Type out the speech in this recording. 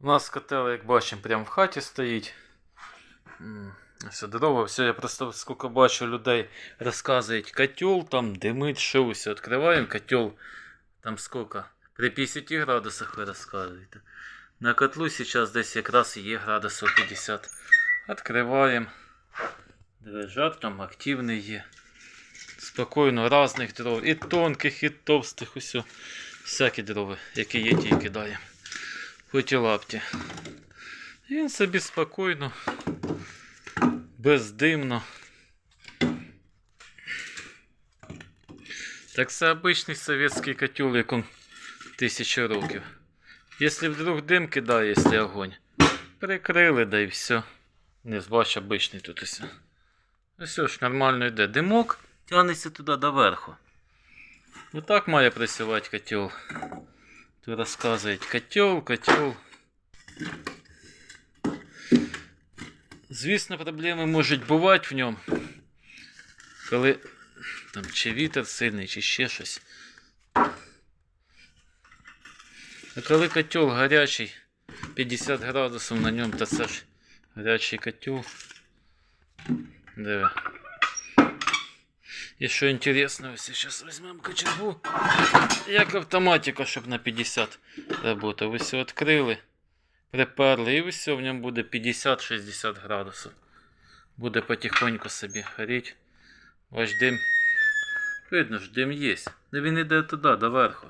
У нас котел, як бачимо, прямо в хаті стоїть. Все дрова, все, я просто скільки бачу людей розказують, котел там димить, що. Відкриваємо котел, там скільки? При 50 градусах ви розказуєте. На котлу зараз десь якраз є градусів 50. Відкриваємо. Жар там активний є. Спокійно, різних дров. І тонких, і товстих, усе. Всякі дрова, які є, ті кидаємо. Хоч лапті. Він собі спокійно, бездимно. Так це обичний совєтський котел, якому тисячу років. Якщо вдруг дим кидає, якщо огонь, прикрили, да і все. Не бач, обичний тут усе. Ось ж нормально йде. Димок тягнеться туди доверху. Отак має працювати котел. Тут розказують котел, котел. Звісно, проблеми можуть бувати в ньому. Коли там чи вітер сильний, чи ще щось. А коли котел гарячий, 50 градусів на ньому, то це ж гарячий котел. Диви. І що інтересно, ось зараз візьмемо кочергу. Як автоматика, щоб на 50 работав. Ви все відкрили, приперли, і все в ньому буде 50-60 градусів. Буде потихоньку собі горіти. Ваш дим. Видно ж, дим є. Да він іде туди, доверху.